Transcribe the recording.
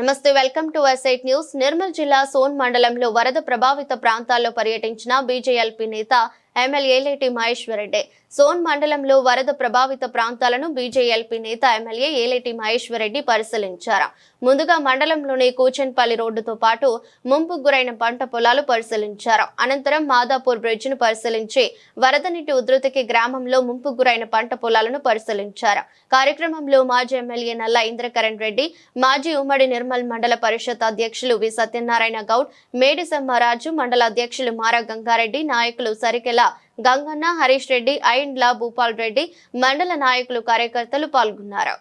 నమస్తే welcome to SIT news. Nirmal జిల్లా సోన్ మండలంలో వరద ప్రభావిత ప్రాంతాల్లో పర్యటించిన బీజేఎల్పీ నేత ఎమ్మెల్యే ఏలేటి మహేశ్వరరెడ్డి. సోన్ మండలంలో వరద ప్రభావిత ప్రాంతాలను బీజేఎల్పీ నేత ఎమ్మెల్యే ఏలేటి మహేశ్వరరెడ్డి పరిశీలించారు. ముందుగా మండలంలోని కూచన్పల్లి రోడ్డుతో పాటు ముంపు గురైన పంట పొలాలు పరిశీలించారు. అనంతరం మాదాపూర్ బ్రిడ్జ్ను పరిశీలించి వరద నీటి ఉధృతికి గ్రామంలో ముంపు గురైన పంట పొలాలను పరిశీలించారు. కార్యక్రమంలో మాజీ ఎమ్మెల్యే నల్ల ఇంద్రకరణ్ రెడ్డి మాజీ ఉమ్మడి నిర్మల్ మండల పరిషత్ అధ్యక్షులు వి. సత్యనారాయణ గౌడ్ మేడిసమ్మరాజు మండల అధ్యక్షులు మారా గంగారెడ్డి నాయకులు సరికెల గంగన్న హరీష్ రెడ్డి ఐండ్ల భూపాల్ రెడ్డి మండల నాయకులు కార్యకర్తలు పాల్గొన్నారు.